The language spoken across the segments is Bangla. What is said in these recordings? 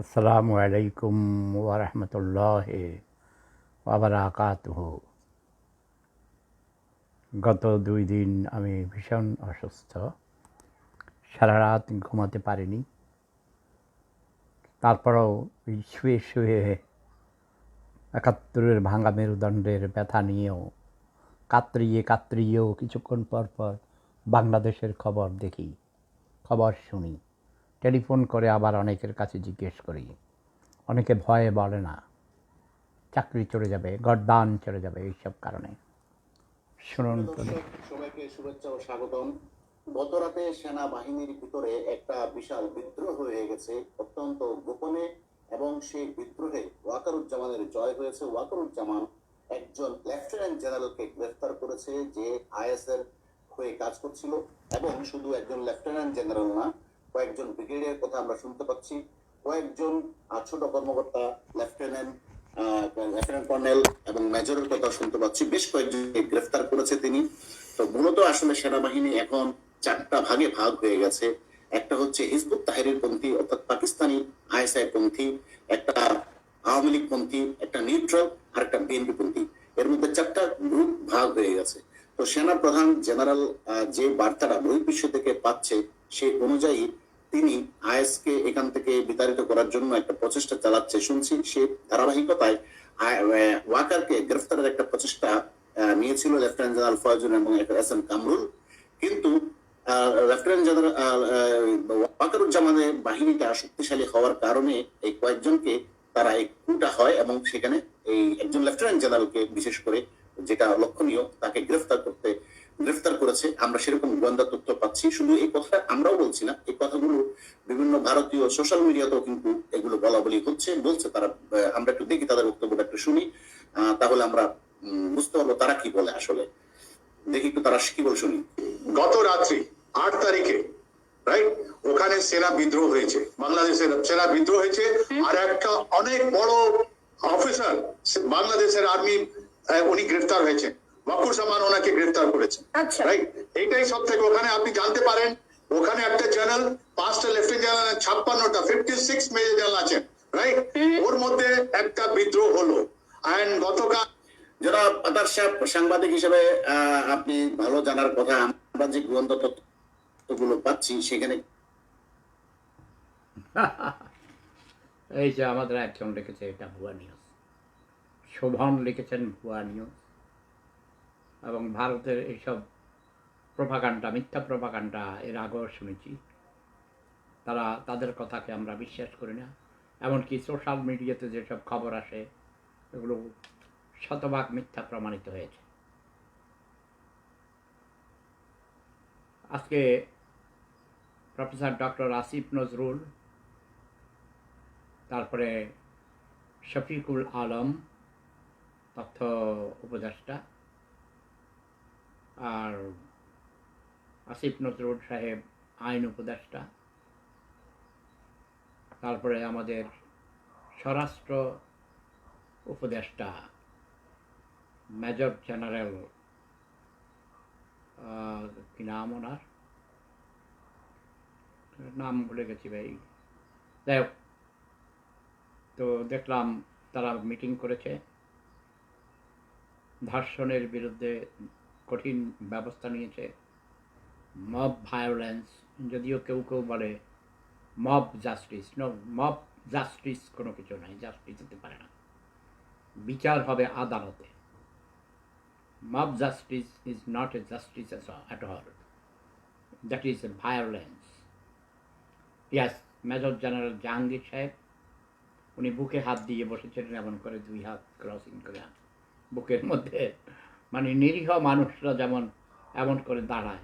আসসালামু আলাইকুম ওরহমতুল্লাহ আবরাকাতুহ গত দুই দিন আমি ভীষণ অসুস্থ। সারা রাত ঘুমাতে পারিনি। তারপরেও শুয়ে শুয়ে একাত্তরের ভাঙা মেরুদণ্ডের ব্যথা নিয়েও কাতরিয়ে কাতরিয়েও কিছুক্ষণ পর পর বাংলাদেশের খবর দেখি, খবর শুনি। টেলিফোন করে আবার অনেকের কাছে জিজ্ঞেস করি। অনেকে ভয়ে বলে না, চাকরি চলে যাবে, গরদান চলে যাবে এইসব কারণে। শুনুন সবাইকে শুভেচ্ছা ও স্বাগতম। গত রাতে সেনাবাহিনীর ভিতরে একটা বিশাল বিদ্রোহ হয়ে গেছে, অত্যন্ত গোপনে, এবং সেই বিদ্রোহে ওয়াকারুজ্জামানের জয় হয়েছে। ওয়াকারুজ্জামান একজন লেফটেন্যান্ট জেনারেলকে গ্রেফতার করেছে, যে আইএসএর হয়ে কাজ করছিল, এবং শুধু একজন লেফটেন্যান্ট জেনারেল না কয়েকজন ব্রিগেডিয়ার কথা আমরা শুনতে পাচ্ছি। কয়েকজন ছোট কর্মকর্তা, লেফটেন্যান্ট লেফটেন্যান্ট কর্নেল এবং মেজরের কথা শুনতে পাচ্ছি। বেশ গ্রেফতার করেছে তিনি। তো মূলত আসলে সেনাবাহিনী এখন চারটা ভাগে ভাগ হয়ে গেছে। একটা হচ্ছে হিজবুত তাহিরের পন্থী, অর্থাৎ পাকিস্তানি আইএসআই পন্থী, একটা আওয়ামী লীগ পন্থী, একটা নিউট্রাল, আর একটা বিএনপি পন্থী। এর মধ্যে চারটা গ্রুপ ভাগ হয়ে গেছে। তো সেনা প্রধান জেনারেল যে বার্তাটা বহির্বিশ্ব থেকে পাচ্ছে সেই অনুযায়ী তিনি আইএস কে এখান থেকে বিতাড়িত করার জন্য একটা প্রচেষ্টা চালাচ্ছে। শুনছি সে ধারাবাহিকতায় ওয়াকারকে গ্রেফতারের একটা প্রচেষ্টা নিয়েছিল লেফটেন্যান্ট জেনারেল ফয়জুল এবং এস এম কামরুল। কিন্তু লেফটেন্যান্ট জেনারেল ওয়াকারুজ্জামানের বাহিনীটা শক্তিশালী হওয়ার কারণে এই কয়েকজনকে তারা এই কুটা হয় এবং সেখানে এই একজন লেফটেন্যান্ট জেনারেলকে, বিশেষ করে যেটা লক্ষণীয়, তাকে গ্রেফতার করতে গ্রেফতার করেছে। আমরা সেরকম গোয়েন্দা তথ্য পাচ্ছি। শুধু এই কথা আমরাও বলছি না এই কথাগুলো বিভিন্ন ভারতীয় সোশ্যাল মিডিয়াতেও কিন্তু এগুলো বলা বলি হচ্ছে। বলছে তারা আমরা একটু দেখি তাদের বক্তব্যটা একটু শুনি। তাহলে আমরা বুঝতে পারব তারা কি বলে আসলে। দেখি একটু তারা কি বলে শুনি। গত রাত্রি আট তারিখে রাইট ওখানে সেনা বিদ্রোহ হয়েছে। বাংলাদেশের সেনা বিদ্রোহ হয়েছে। আর একটা অনেক বড় অফিসার বাংলাদেশের আর্মি উনি গ্রেফতার হয়েছেন। বাকুর সামান ওনাকে গ্রেফতার করেছে আচ্ছা। রাইট এইটাই সব থেকে ওখানে আপনি জানতে পারেন। ওখানে একটা জেনারেল পাঁচটা লেফটেন্ট জেনারেল ছাপ্পান্নটা ফিফটি সিক্স মেজর জেনারেল আছেন রাইট ওর মধ্যে একটা বিদ্রোহ হলো। অ্যান্ড গতকাল যারা আদার সাহেব সাংবাদিক হিসেবে আহ, আপনি ভালো জানার কথা আমরা যে গোয়েন্দা তথ্যগুলো পাচ্ছি সেখানে এই যে আমাদের একজন লিখেছে এটা ভুয়া নিউজ শোভন লিখেছেন ভুয়া নিউজ এবং ভারতের এইসব প্রভাকাণ্ডা মিথ্যা প্রভাকাণ্ডা এর আগেও শুনেছি। তারা তাদের কথাকে আমরা বিশ্বাস করি না। এমনকি সোশ্যাল মিডিয়াতে যেসব খবর আসে, এগুলো শতভাগ মিথ্যা প্রমাণিত হয়েছে। আজকে প্রফেসর ডক্টর আসিফ নজরুল, তারপরে শফিকুল আলম, তথ্য উপদেষ্টা আর আসিফ নজরুল সাহেব আইন উপদেষ্টা। তারপরে আমাদের স্বরাষ্ট্র উপদেষ্টা, মেজর জেনারেল কি নাম ওনার? নাম ভুলে গেছি ভাই। যাই হোক, তো দেখলাম তারা মিটিং করেছে। ধর্ষণের বিরুদ্ধে কঠিন ব্যবস্থা নিয়েছে। মব ভায়োলেন্স যদিও কেউ কেউ বলে mob justice no mob justice কোনো কিছু নাই জাস্টিস হতে পারে না। বিচার হবে আদালতে। Mob justice is not a justice at all that is a violence yes major general Jahangir সাহেব উনি বুকে হাত দিয়ে বসেছিলেন, এমন করে দুই হাত ক্রসিং করে, বুকের মধ্যে মানে নিরীহ মানুষরা যেমন এমন করে দাঁড়ায়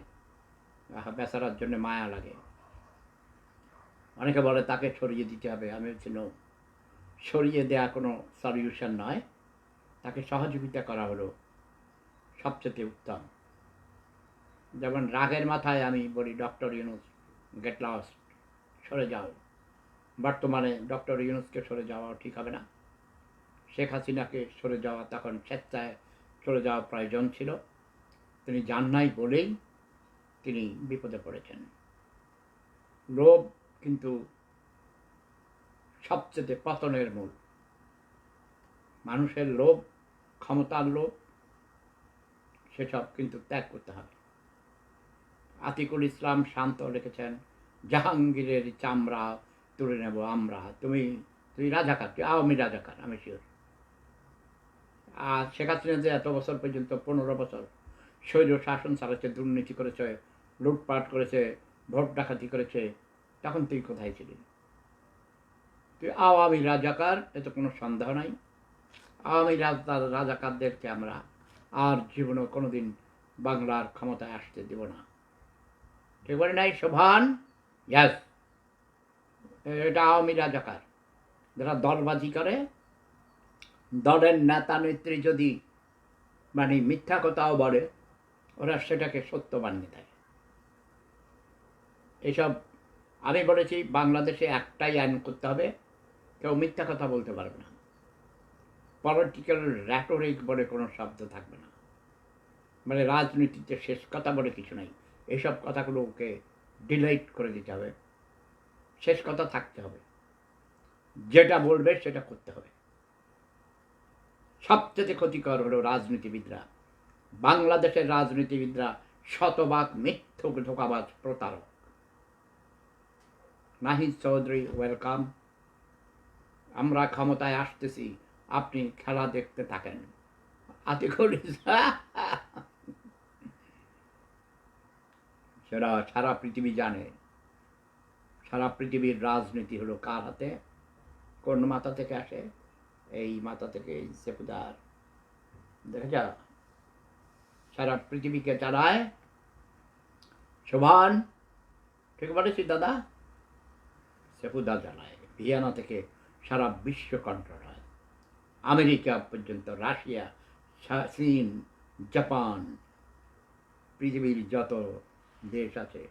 বেচারার জন্য মায়া লাগে। অনেকে বলে তাকে সরিয়ে দিতে হবে। আমি বলছি no, সরিয়ে দেওয়া কোনো সলিউশন নয়। তাকে সহযোগিতা করা হলো সবচেয়ে উত্তম। যেমন রাগের মাথায় আমি বলি ডক্টর ইউনুস গেট লস্ট সরে যাও। বর্তমানে ডক্টর ইউনুসকে সরে যাওয়া ঠিক হবে না। শেখ হাসিনাকে সরে যাওয়া তখন স্বেচ্ছায় চলে যাওয়া প্রয়োজন ছিল। তিনি যান নাই বলেই তিনি বিপদে পড়েছেন। লোভ কিন্তু সবচেয়ে পতনের মূল। মানুষের লোভ, ক্ষমতার লোভ, সেসব কিন্তু ত্যাগ করতে হবে। আতিকুল ইসলাম শান্ত লিখেছেন জাহাঙ্গীরের চামড়া তুলে নেব আমরা। তুমি তুই রাজাকার তুই আওয়ামী রাজাকার, আমি শিওর আর শেখ হাসিনা যে এত বছর পর্যন্ত, পনেরো বছর স্বৈর শাসন চালাচ্ছে, দুর্নীতি করেছে, লুটপাট করেছে, ভোট ডাকাতি করেছে, তখন তুই কোথায় ছিলি? তুই আওয়ামী রাজাকার এতে কোনো সন্দেহ নাই। আওয়ামী রাজা রাজাকারদেরকে আমরা আর জীবনেও কোনোদিন বাংলার ক্ষমতায় আসতে দেব না। ঠিক বলে নাই শোভান এটা আওয়ামী রাজাকার। যারা দলবাজি করে দলের নেতা নেত্রী যদি মানে মিথ্যা কথাও বলে, ওরা সেটাকে সত্য বানিয়ে দেয় এসব আমি বলেছি, বাংলাদেশে একটাই আইন করতে হবে, কেউ মিথ্যা কথা বলতে পারবে না। পলিটিক্যাল র্যাটোরিক বলে কোনো শব্দ থাকবে না। মানে রাজনীতিতে শেষ কথা বলে কিছু নাই। এইসব কথাগুলোকে ডিলাইট করে দিতে হবে। শেষ কথা থাকতে হবে। যেটা বলবে সেটা করতে হবে। সবচেয়ে ক্ষতিকর হলো রাজনীতিবিদরা। বাংলাদেশের রাজনীতিবিদরা শতভাগ মিথ্যুক, ধোকাবাজ প্রতারক। নাহিদ চৌধুরী ওয়েলকাম আমরা ক্ষমতায় আসতেছি, আপনি খেলা দেখতে থাকেন। সেটা সারা পৃথিবী জানে। সারা পৃথিবীর রাজনীতি হলো কার হাতে? কোন মাথা থেকে আসে? এই মাথা থেকে এই দেখে যা সারা পৃথিবীকে চালায়। শোভান, ঠিক বলেছি দাদা? সেকুদা চালায়। ভিয়েনা থেকে সারা বিশ্ব কন্ট্রোল হয়। আমেরিকা পর্যন্ত, রাশিয়া চীন, জাপান, পৃথিবীর যত দেশ আছে,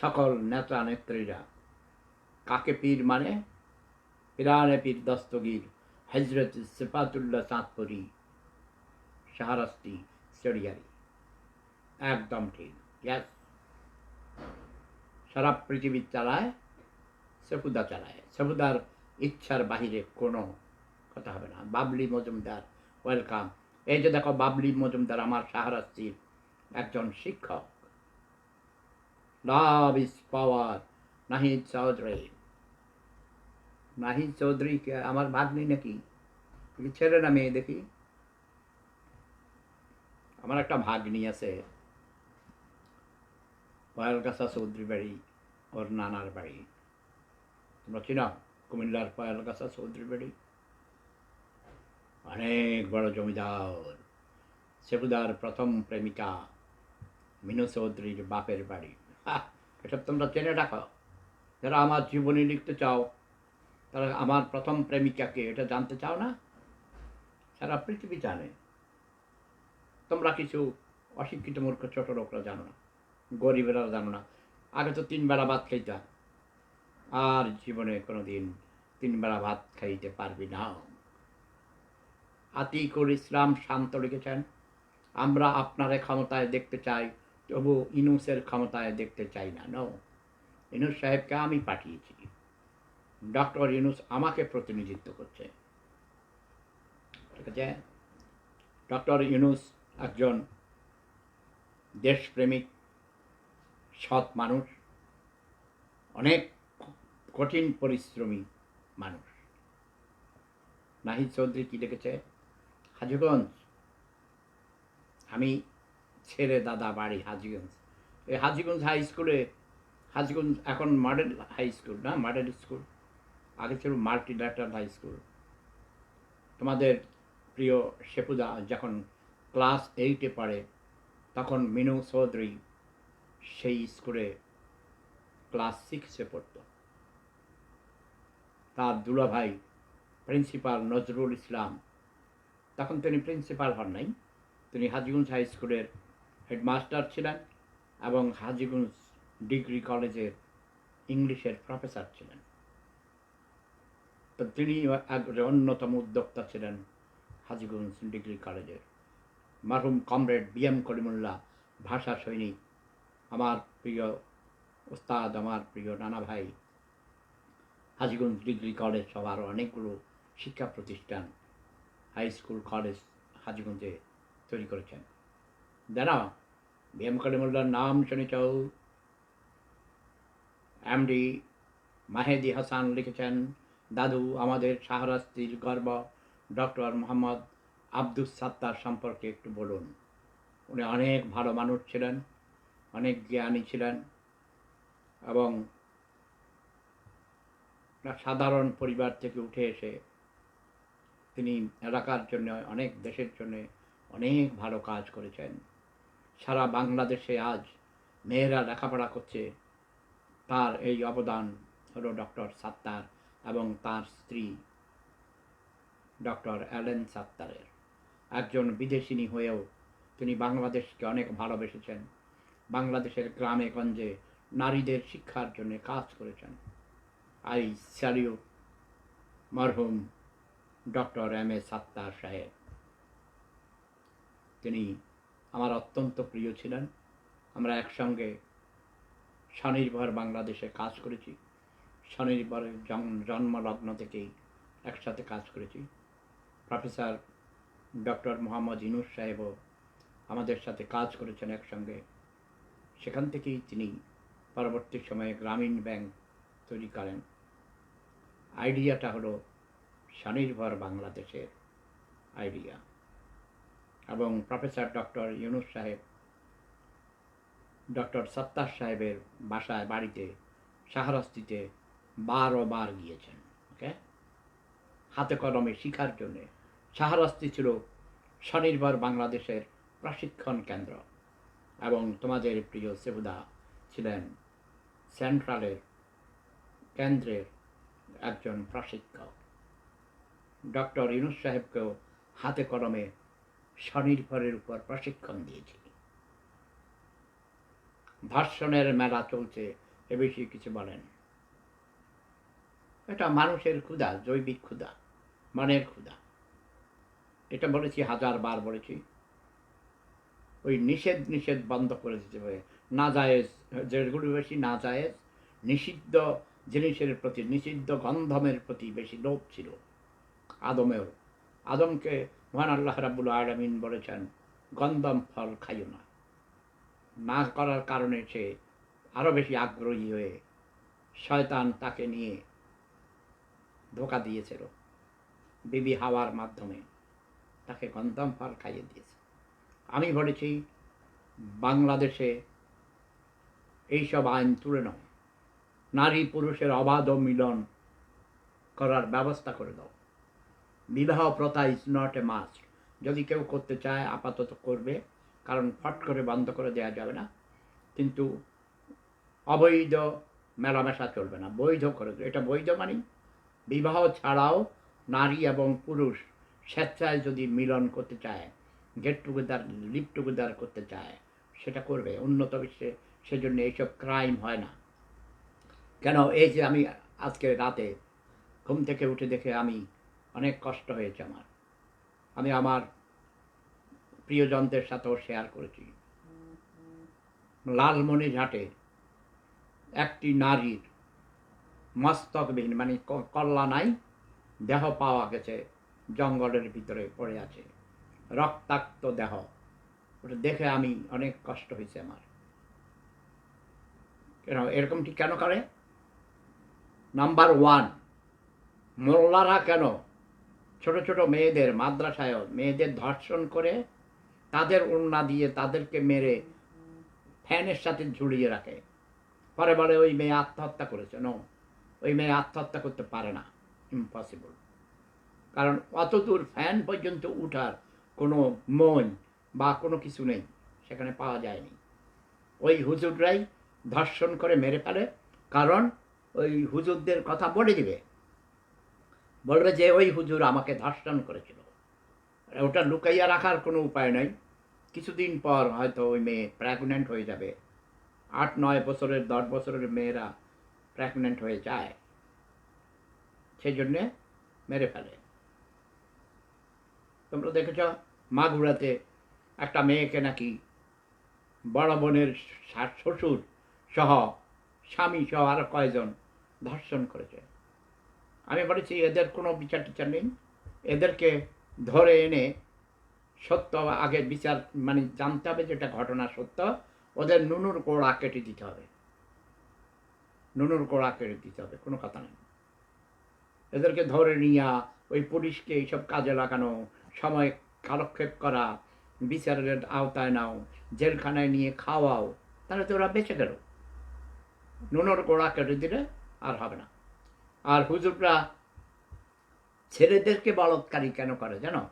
সকল নেতা নেত্রীরা কাকে পীর মানে? পিরানে পীর দস্তগীর। হজরত সিফাতুল্লাহ চাঁদপুরি শাহরাস্তি চড়িয়ারি একদম ঠিক ইয়াস সারা পৃথিবী চালায় সেফুদা চালায়। সেফুদার ইচ্ছার বাহিরে কোনো কথা হবে না। বাবলি মজুমদার ওয়েলকাম এই যে দেখো, বাবলি মজুমদার আমার শাহরাস্তির একজন শিক্ষক। Love is power Nahid Chowdhury Nahid চৌধুরীকে আমার ভাগ্নি নাকি? ছেলে না মেয়ে, দেখি। আমার একটা ভাগ্নি আছে। পয়ালগাছা চৌধুরী বাড়ি, ওর নানার বাড়ি। তোমরা চিনো, কুমিল্লার পয়ালগাছা চৌধুরী বাড়ি? অনেক বড় জমিদার। সেবুদার প্রথম প্রেমিকা মিনু চৌধুরীর বাপের বাড়ি। এসব তোমরা চেনে রাখো। যারা আমার জীবনী লিখতে চাও তারা আমার প্রথম প্রেমিকাকে এটা জানতে চাও না? সারা পৃথিবী জানে। তোমরা কিছু অশিক্ষিত মূর্খ ছোট লোকরা জানো না গরিবেরা জানো না। আগে তো তিন বেলা ভাত খাইতাম আর জীবনে কোনো দিন তিন বেলা ভাত খাইতে পারবি না। আতিকুল ইসলাম শান্ত লিখেছেন, আমরা আপনার ক্ষমতায় দেখতে চাই, তবু ইনুসের ক্ষমতায় দেখতে চাই না। নো ইনুস সাহেবকে আমি পাঠিয়েছি। ডক্টর ইউনুস আমাকে প্রতিনিধিত্ব করছে। ঠিক আছে? ডক্টর ইউনুস একজন দেশপ্রেমিক, সৎ মানুষ, অনেক কঠিন পরিশ্রমী মানুষ। নাহিদ চৌধুরী কি লিখেছে হাজিগঞ্জ। আমি ছেলে দাদা বাড়ি হাজিগঞ্জ। এই হাজিগঞ্জ হাই স্কুলে, হাজিগঞ্জ এখন মডেল হাই স্কুল না, মডেল স্কুল। আগে ছিল মাল্টিল্যাটারাল হাই স্কুল তোমাদের প্রিয় শেপুদা যখন ক্লাস এইটে পড়ে, তখন মিনু চৌধুরী সেই স্কুলে ক্লাস সিক্সে পড়ত। তার দুলাভাই প্রিন্সিপাল নজরুল ইসলাম। তখন তিনি প্রিন্সিপাল হন নাই। তিনি হাজিগঞ্জ হাই স্কুলের হেডমাস্টার ছিলেন এবং হাজিগঞ্জ ডিগ্রি কলেজের ইংলিশের প্রফেসর ছিলেন। তো তিনি অন্যতম উদ্যোক্তা ছিলেন হাজিগঞ্জ ডিগ্রি কলেজের মারহুম কমরেড বি এম করিমুল্লাহ, ভাষা সৈনিক আমার প্রিয় ওস্তাদ আমার প্রিয় নানা ভাই। হাজিগঞ্জ ডিগ্রি কলেজ সহ আরও অনেকগুলো শিক্ষা প্রতিষ্ঠান হাই স্কুল, কলেজ হাজিগঞ্জে তৈরি করেছেন। জানা বি এম কলিমুল্লার নাম শুনেছ এমডি মাহেদি হাসান লিখেছেন দাদু, আমাদের শাহরাস্তির গর্ব, ডক্টর মোহাম্মদ আব্দুস সাত্তার সম্পর্কে একটু বলুন। উনি অনেক ভালো মানুষ ছিলেন, অনেক জ্ঞানী ছিলেন এবং সাধারণ পরিবার থেকে উঠে এসে তিনি এলাকার জন্য, অনেক দেশের জন্য অনেক ভালো কাজ করেছেন। সারা বাংলাদেশে আজ মেয়েরা লেখাপড়া করছে, তার এই অবদান হলো ডক্টর সাত্তার। এবং তার স্ত্রী ডক্টর অ্যালেন সাত্তারের। একজন বিদেশিনী হয়েও তিনি বাংলাদেশকে অনেক ভালোবেসেছেন। বাংলাদেশের গ্রামে গঞ্জে নারীদের শিক্ষার জন্য কাজ করেছেন। আই স্যালিউট মরহুম ডক্টর এম এ সাত্তার সাহেব। তিনি আমার অত্যন্ত প্রিয় ছিলেন। আমরা একসঙ্গে স্বনির্ভর বাংলাদেশে কাজ করেছি। জন- জন্মলগ্ন থেকেই একসাথে কাজ করেছি। প্রফেসর ডক্টর মোহাম্মদ ইনুস সাহেবও আমাদের সাথে কাজ করেছেন একসঙ্গে। সেখান থেকেই তিনি পরবর্তী সময়ে গ্রামীণ ব্যাংক তৈরি করেন। আইডিয়াটা হলো স্বনির্ভর বাংলাদেশের আইডিয়া। এবং প্রফেসর ডক্টর ইউনুস সাহেব, ডক্টর সত্তার সাহেবের বাসায়, বাড়িতে, শাহরাস্তিতে বারো বার গিয়েছেন, ওকে? হাতে কলমে শিখার জন্যে। শাহরাস্তি ছিল স্বনির্ভর বাংলাদেশের প্রশিক্ষণ কেন্দ্র এবং তোমাদের প্রিয় সেবুদা ছিলেন সেন্ট্রালের কেন্দ্রের একজন প্রশিক্ষক। ডক্টর ইউনুস সাহেবকেও হাতে কলমে স্বনির্ভরের উপর প্রশিক্ষণ দিয়েছি। ভাষণের মেলা চলছে, এ বেশি কিছু বলেন। এটা মানুষের ক্ষুধা, জৈবিক ক্ষুধা, মনের ক্ষুধা। এটা বলেছি হাজার বার বলেছি। ওই নিষেধ নিষেধ বন্ধ করে দিতে হবে। না জায়েজ, যেগুলো বেশি না জায়েজ, নিষিদ্ধ জিনিসের প্রতি, নিষিদ্ধ গন্ধমের প্রতি বেশি লোভ ছিল। আদমেও। আদমকে মহান আল্লাহ রাবুল আলমিন বলেছেন, গন্ধম ফল খাইও না। না করার কারণে সে আরও বেশি আগ্রহী হয়ে শয়তান তাকে নিয়ে ধোকা দিয়েছিল। বিবি হাওয়ার মাধ্যমে তাকে গন্ধম ফল খাইয়ে দিয়েছে। আমি বলেছি, বাংলাদেশে এইসব আইন তুলে নাও। নারী পুরুষের অবাধ মিলন করার ব্যবস্থা করে দাও। বিবাহ প্রথা ইজ নট এ মাস্ট যদি কেউ করতে চায়, আপাতত করবে, কারণ ফট করে বন্ধ করে দেওয়া যাবে না। কিন্তু অবৈধ মেলামেশা চলবে না। বৈধ করে এটা বৈধ মানে বিবাহ ছাড়াও নারী এবং পুরুষ স্বেচ্ছায় যদি মিলন করতে চায় গেট টুগেদার লিভ টুগেদার করতে চায়, সেটা করবে। উন্নত বিশ্বে সেজন্য এইসব ক্রাইম হয় না। কেন? এই যে আমি আজকে রাতে ঘুম থেকে উঠে দেখে আমি অনেক কষ্ট হয়েছে আমার। আমি আমার প্রিয়জনদের সাথেও শেয়ার করেছি। লালমনিরহাটে একটি নারীর মস্তকবিহীন মানে কল্লা নাই, দেহ পাওয়া গেছে, জঙ্গলের ভিতরে পড়ে আছে। রক্তাক্ত দেহ। ওটা দেখে আমি অনেক কষ্ট হয়েছে আমার। কেন, এরকমটি কেন করে? নাম্বার ওয়ান মোল্লারা কেন ছোট ছোট মেয়েদের, মাদ্রাসায় মেয়েদের ধর্ষণ করে, তাদের উন্না দিয়ে তাদেরকে মেরে ফ্যানের সাথে ঝুলিয়ে রাখে। পরে বলে, ওই মেয়ে আত্মহত্যা করেছে। নো ওই মেয়ে আত্মহত্যা করতে পারে না। ইম্পসিবল কারণ অত দূর ফ্যান পর্যন্ত উঠার কোনো মন বা কোনো কিছু নেই, সেখানে পাওয়া যায়নি। ওই হুজুররাই ধর্ষণ করে মেরে ফেলে, কারণ ওই হুজুরদের কথা বলে দিবে। বলবে যে ওই হুজুর আমাকে ধর্ষণ করেছিল। ওটা লুকাইয়া রাখার কোনো উপায় নেই। কিছুদিন পর হয়তো ওই মেয়ে প্রেগনেন্ট হয়ে যাবে। আট নয় বছরের, দশ বছরের মেয়েরা প্রেগনেন্ট হয়ে যায়। সেই জন্যে মেরে ফেলে। তোমরা দেখেছ মাগুরাতে একটা মেয়েকে নাকি বড় বোনের শ্বশুর সহ স্বামী সহ আরও কয়জন ধর্ষণ করেছে। আমি বলেছি এদের কোনো বিচার টিচার নেই। এদেরকে ধরে এনে সত্য আগে বিচার মানে জানতে হবে যেটা ঘটনা সত্য। ওদের নুনুর গোড়া কেটে দিতে হবে। নুনুর গোড়া কেটে দিতে হবে, কোনো কথা নেই। এদেরকে ধরে নিয়া ওই পুলিশকে এইসব কাজে লাগানো, সময় কালক্ষেপ করা, বিচারের আওতায় নাও, জেলখানায় নিয়ে খাওয়াও, তাহলে তো ওরা বেঁচে গেল। নুনুর গোড়া কেটে দিলে আর হবে না। আর হুজুররা ছেলেদেরকে বলৎকারী কেন করে জানো?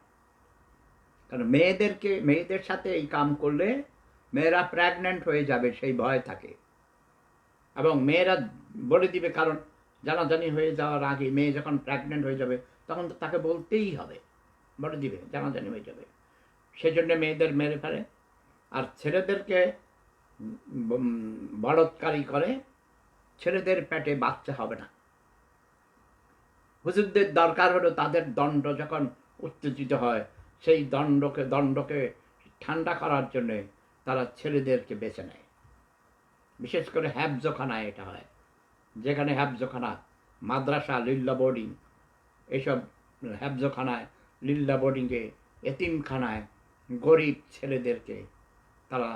কারণ মেয়েদেরকে, মেয়েদের সাথে এই কাম করলে মেয়েরা প্রেগনেন্ট হয়ে যাবে, সেই ভয় থাকে। এবং মেয়েরা বলে দিবে, কারণ জানাজানি হয়ে যাওয়ার আগে মেয়ে যখন প্রেগনেন্ট হয়ে যাবে, তখন তো তাকে বলতেই হবে। বলে দিবে, জানাজানি হয়ে যাবে। সেই জন্য মেয়েদের মেরে ফেলে। আর ছেলেদেরকে বলৎকারী করে, ছেলেদের পেটে বাচ্চা হবে না। হুজুরদের দরকার হলো তাদের দণ্ড যখন উত্তেজিত হয়, সেই দণ্ডকে দণ্ডকে ঠান্ডা করার জন্যে তারা ছেলেদেরকে বেছে নেয়। বিশেষ করে হ্যাবজখানায় এটা হয়। যেখানে হ্যাবজখানা মাদ্রাসা, লিল্লা বোর্ডিং এইসব হ্যাবজখানায় লিল্লা বোর্ডিংয়ে, এতিমখানায় গরিব ছেলেদেরকে তারা,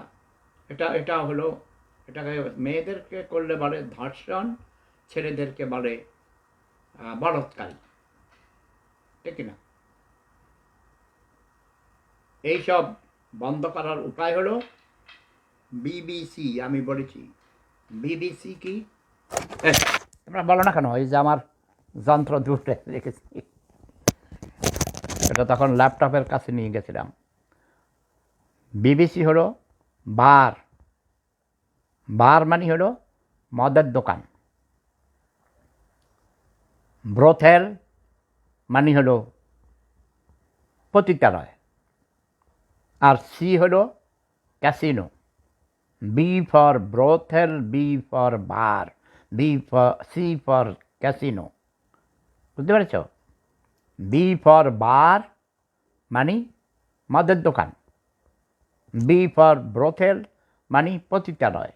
এটা এটা হলো, এটাকে মেয়েদেরকে করলে বলে ধর্ষণ, ছেলেদেরকে বলে বলৎকারী। ঠিক না এইসব বন্ধ করার উপায় হলো বিবিসি আমি বলেছি। বিবিসি কি? তোমরা বলো না কেন এই যে আমার যন্ত্র দুটো রেখেছি। এটা তখন ল্যাপটপের কাছে নিয়ে গেছিলাম। বিবিসি হলো বার। বার মানে হলো মদের দোকান। ব্রোথেল মানে হলো পতিতালয়। আর সি হলো casino. B for brothel B for bar B for C for casino বুঝতে পেরেছ? বি ফর বার মানে মদের দোকান। বি ফর ব্রোথেল মানে পতিতালয়।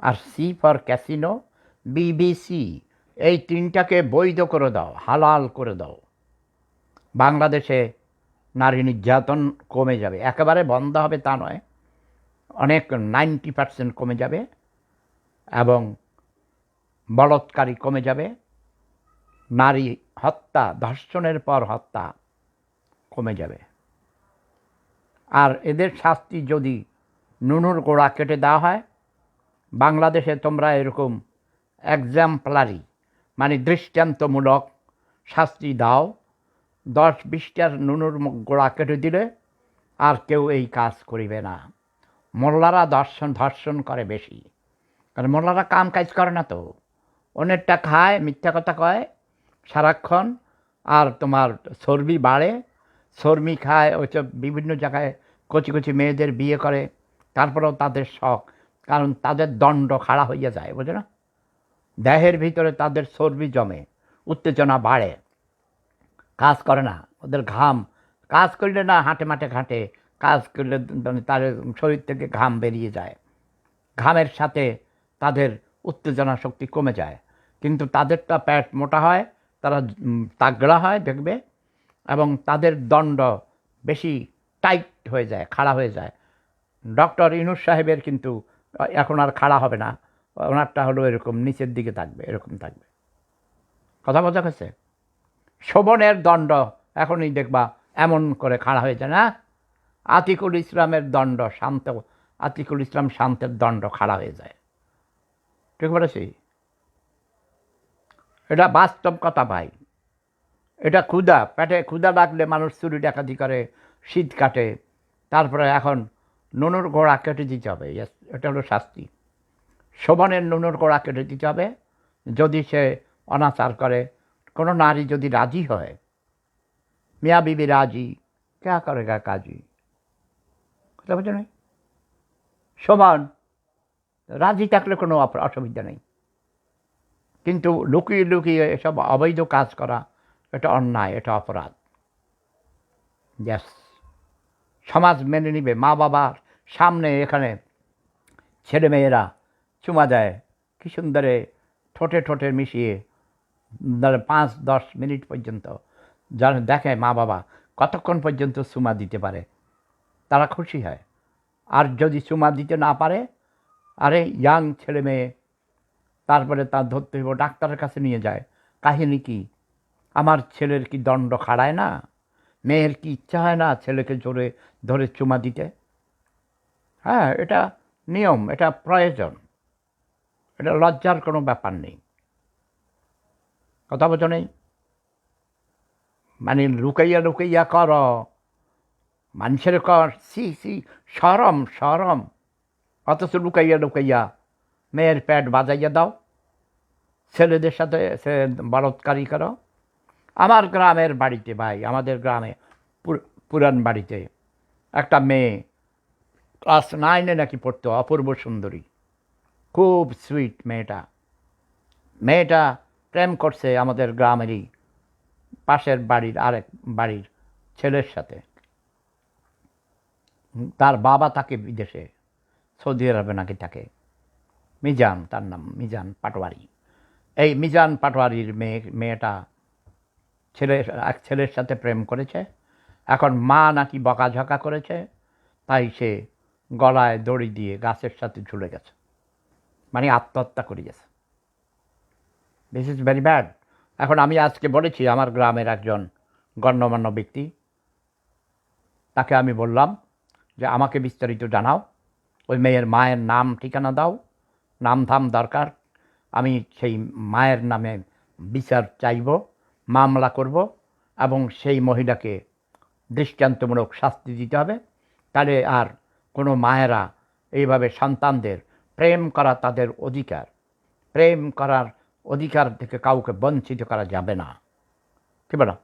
আর সি ফর ক্যাসিনো বিবিসি এই তিনটাকে বৈধ করে দাও, হালাল করে দাও। বাংলাদেশে নারী নির্যাতন কমে যাবে। একেবারে বন্ধ হবে তা নয়। অনেক নাইনটি পার্সেন্ট কমে যাবে এবং বলৎকারী কমে যাবে। নারী হত্যা, ধর্ষণের পর হত্যা কমে যাবে। আর এদের শাস্তি যদি নুনুর গোড়া কেটে দেওয়া হয়, বাংলাদেশে তোমরা এরকম এক্সাম্পলারি মানে দৃষ্টান্তমূলক শাস্তি দাও। দশ বিশটার নুনুর গোড়া কেটে দিলে আর কেউ এই কাজ করিবে না। মোল্লারা দর্শন ধর্ষণ করে বেশি। কারণ মোল্লারা কাম কাজ করে না তো। অনেকটা খায়, মিথ্যা কথা কয়, সারাক্ষণ। আর তোমার চর্বি বাড়ে, চর্বি খায়, ওইসব বিভিন্ন জায়গায় কচি কচি মেয়েদের বিয়ে করে। তারপরেও তাদের শখ, কারণ তাদের দণ্ড খাড়া হইয়া যায়, বুঝো না? দেহের ভিতরে তাদের চর্বি জমে, উত্তেজনা বাড়ে। কাজ করে না, ওদের ঘাম। কাজ করলে না হাঁটে মাঠে ঘাটে কাজ করলে মানে তার শরীর থেকে ঘাম বেরিয়ে যায়। ঘামের সাথে তাদের উত্তেজনা শক্তি কমে যায়। কিন্তু তাদেরটা প্যাট মোটা হয়, তারা তাগড়া হয়, দেখবে, এবং তাদের দণ্ড বেশি টাইট হয়ে যায়, খাড়া হয়ে যায়। ডক্টর ইনুস সাহেবের কিন্তু এখন আর খাড়া হবে না। ওনারটা হলো এরকম নিচের দিকে থাকবে, এরকম থাকবে। কথা বোঝা গেছে? শোভনের দণ্ড এখনই দেখবা এমন করে খাড়া হয়ে যায়, না? আতিকুল ইসলামের দণ্ড শান্ত, আতিকুল ইসলাম শান্তের দণ্ড খাড়া হয়ে যায়। ঠিক বলেছি? এটা বাস্তব কথা ভাই। এটা ক্ষুধা, পেটে ক্ষুধা লাগলে মানুষ চুরি ডাকাতি করে, শীত কাটে। তারপরে এখন নুনুর গোড়া কেটে দিতে হবে এটা হলো শাস্তি। শোভনের নুনুর গোড়া কেটে দিতে হবে, যদি সে অনাচার করে, কোনো নারী যদি রাজি হয়, মিয়া বিবি রাজি, কে করেগা কাজী? কথা বুঝে নাই সমান, রাজি থাকলে কোনো অসুবিধা নেই। কিন্তু লুকিয়ে লুকিয়ে এসব অবৈধ কাজ করা, এটা অন্যায়, এটা অপরাধ। ইয়াস সমাজ মেনে নিবে। মা বাবার সামনে এখানে ছেলে মেয়েরা চুমা দেয়। কি সুন্দরে ঠোঁটে ঠোঁটে মিশিয়ে, ধরে পাঁচ দশ মিনিট পর্যন্ত যারা দেখে মা বাবা, কতক্ষণ পর্যন্ত চুমা দিতে পারে? তারা খুশি হয়। আর যদি চুমা দিতে না পারে, আরে ইয়াং ছেলে মেয়ে, তারপরে তার ধরতে হইব, ডাক্তারের কাছে নিয়ে যায়। কাহিনী কি? আমার ছেলের কি দণ্ড খাড়ায় না? মেয়ের কি ইচ্ছা হয় না ছেলেকে জোরে ধরে চুমা দিতে? হ্যাঁ এটা নিয়ম, এটা প্রয়োজন। এটা লজ্জার কোনো ব্যাপার নেই। কথা বোঝো নেই? মানে লুকাইয়া লুকাইয়া কর। মানুষের কর, সি সি, সরম সরম। অথচ লুকাইয়া লুকাইয়া মেয়ের প্যাট বাজাইয়া দাও। ছেলেদের সাথে সে বলৎকারি করো। আমার গ্রামের বাড়িতে ভাই, আমাদের গ্রামে পুরান বাড়িতে একটা মেয়ে ক্লাস নাইনে নাকি পড়তো, অপূর্ব সুন্দরী। খুব সুইট মেয়েটা। মেয়েটা প্রেম করছে আমাদের গ্রামেরই পাশের বাড়ির আরেক বাড়ির ছেলের সাথে। তার বাবা থাকে বিদেশে, সৌদি আরবে নাকি থাকে মিজান, তার নাম মিজান পাটোয়ারি। এই মিজান পাটোয়ারির মেয়ে, মেয়েটা ছেলে এক ছেলের সাথে প্রেম করেছে। এখন মা নাকি বকাঝকা করেছে, তাই সে গলায় দড়ি দিয়ে গাছের সাথে ঝুলে গেছে। মানে আত্মহত্যা করে গেছে। দিস ইজ ভেরি ব্যাড এখন আমি আজকে বলেছি, আমার গ্রামের একজন গণ্যমান্য ব্যক্তি, তাকে আমি বললাম যে আমাকে বিস্তারিত জানাও। ওই মেয়ের মায়ের নাম, ঠিকানা দাও। নাম, ধাম দরকার। আমি সেই মায়ের নামে বিচার চাইব, মামলা করব এবং সেই মহিলাকে দৃষ্টান্তমূলক শাস্তি দিতে হবে। তাহলে আর কোনো মায়েরা এইভাবে সন্তানদের প্রেম করা তাদের অধিকার। প্রেম করার অধিকার থেকে কাউকে বঞ্চিত করা যাবে না। কি বলো?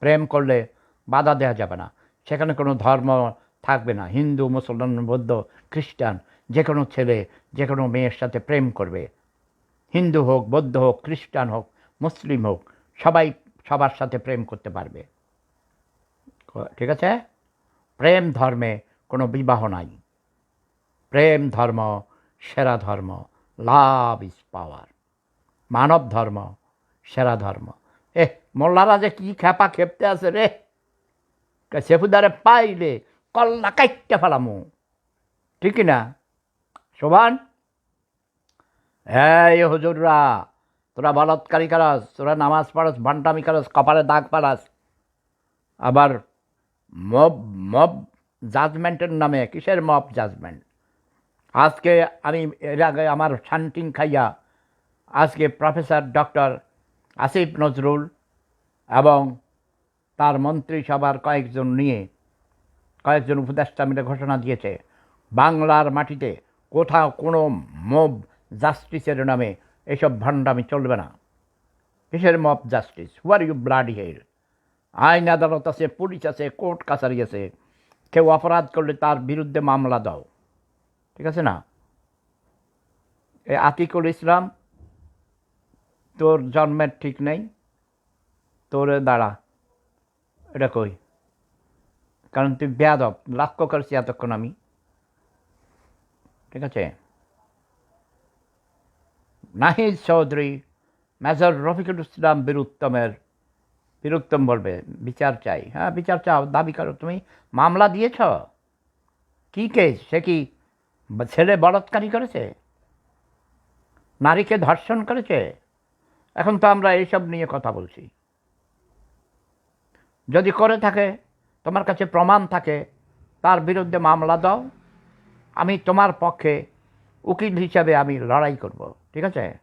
প্রেম করলে বাধা দেওয়া যাবে না। সেখানে কোনো ধর্ম থাকবে না। হিন্দু, মুসলমান, বৌদ্ধ, খ্রিস্টান যে কোনো ছেলে যে কোনো মেয়ের সাথে প্রেম করবে। হিন্দু হোক, বৌদ্ধ হোক, খ্রিস্টান হোক, মুসলিম হোক, সবাই সবার সাথে প্রেম করতে পারবে। ঠিক আছে? প্রেম ধর্মে কোনো বিবাহ নাই। প্রেম ধর্ম, সেরা ধর্ম, লাভ ইজ পাওয়ার। মানব ধর্ম, সেরা ধর্ম। এ মোল্লারা যে কী খেপা খেপতে আছে রে। সেফুদারে পাইলে কল্লা কাইটটা ফেলামু। ঠিক না শোভান? হ্যাঁ এ হজুররা, তোরা বলৎকারী কারাস, তোরা নামাজ পড়াস ভান্টামি কারাস, কপালে দাগ পালাস। আবার মব মব জাজমেন্টের নামে, কিসের মব জাজমেন্ট? আজকে আমি এর আগে আমার শান্টিং খাইয়া, আজকে প্রফেসর ডক্টর আসিফ নজরুল এবং তার মন্ত্রিসভার কয়েকজন নিয়ে কয়েকজন উপদেষ্টা মিলে ঘোষণা দিয়েছে, বাংলার মাটিতে কোথাও কোনো মব জাস্টিসের নামে এসব ভণ্ডামি চলবে না। কিসের mob justice who are you bloody here আইন আদালত আছে, পুলিশ আছে, কোর্ট কাছারি আছে। কেউ অপরাধ করলে তার বিরুদ্ধে মামলা দাও। ঠিক আছে না? এ আতিকুল ইসলাম, তোর জন্মের ঠিক নেই। তোর দাঁড়া। এটা কই? কারণ তুই বেয়াদব লক্ষ্য করছি এতক্ষণ আমি। ঠিক আছে? নাহিদ চৌধুরী, মেজর রফিকুল ইসলাম বীরুত্তমের, বীরুত্তম বলবে, বিচার চাই। হ্যাঁ বিচার চাও, দাবি করো। তুমি মামলা দিয়েছ? কী কেস? সে কি ছেলে বলৎকারী করেছে? নারীকে ধর্ষণ করেছে? এখন তো আমরা এইসব নিয়ে কথা বলছি। যদি করে থাকে, তোমার কাছে প্রমাণ থাকে, তার বিরুদ্ধে মামলা দাও। আমি তোমার পক্ষে উকিল হিসাবে আমি লড়াই করব। ঠিক আছে?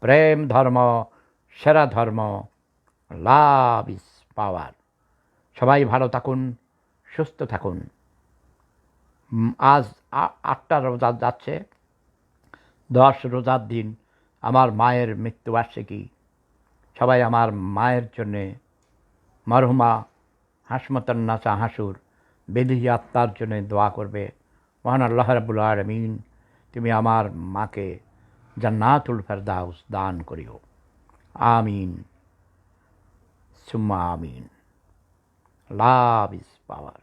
প্রেম ধর্ম, সেরা ধর্ম, লাভ ইজ পাওয়ার। সবাই ভালো থাকুন, সুস্থ থাকুন। আজ আটটা রোজা যাচ্ছে। দশ রোজার দিন আমার মায়ের মৃত্যুবার্ষিকী। সবাই আমার মায়ের জন্যে মরহুমা হাসমতান্নাসা হাসুর, বেদিহি আত্মার জন্য দোয়া করবে। মহান আল্লাহ রাবুল আলমিন, তুমি আমার মাকে জান্নাতুল ফেরদাউস দান করিও। আমিন। সুম্মা আমিন। লাভ ইজ পাওয়ার।